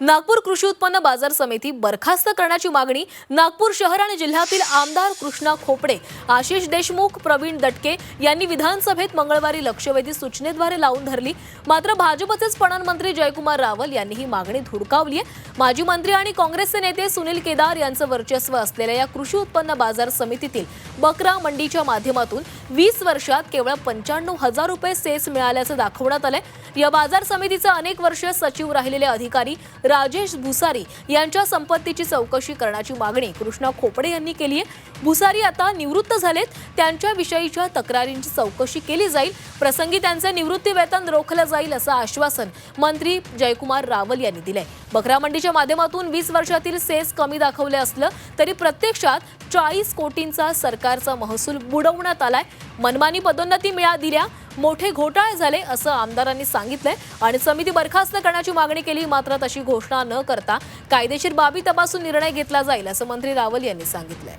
नागपूर कृषी उत्पन्न बाजार समिती बरखास्त करण्याची मागणी नागपूर शहर आणि जिल्ह्यातील आमदार कृष्णा खोपडे आशिष देशमुख प्रवीण दटके यांनी विधानसभेत मंगळवारी लक्षवेधी सूचनेद्वारे लावून धरली. मात्र भाजपचेच पणन मंत्री जयकुमार रावल यांनी ही मागणी धुडकावली आहे. माजी मंत्री आणि काँग्रेसचे नेते सुनील केदार यांचं वर्चस्व असलेल्या या कृषी उत्पन्न बाजार समितीतील बकरा मंडीच्या माध्यमातून वीस वर्षात केवळ पंच्याण्णव हजार रुपये सेस मिळाल्याचं दाखवण्यात आलंय. या बाजार समितीचे अनेक वर्ष सचिव राहिलेले अधिकारी राजेश भुसारी यांच्या संपत्तीची चौकशी करण्याची मागणी कृष्णा खोपडे यांनी केली आहे. भुसारी आता निवृत्त झालेत. त्यांच्याविषयीच्या तक्रारींची चौकशी केली जाईल. प्रसंगी त्यांचे निवृत्ती वेतन रोखलं जाईल असं आश्वासन मंत्री जयकुमार रावल यांनी दिलंय. बकरा मंडीच्या माध्यमातून वीस वर्षातील सेस कमी दाखवले असलं तरी प्रत्यक्षात चाळीस कोटींचा सरकारचा महसूल बुडवण्यात आलाय. मनमानी पदोन्नती मिळा दिल्या. मोठे घोटाळे झाले असं आमदारांनी सांगितलंय. आणि समिती बरखास्त करण्याची मागणी केली मात्र तशी घोषणा न करता कायदेशीर बाबी तपासून निर्णय घेतला जाईल असं मंत्री रावल यांनी सांगितलंय.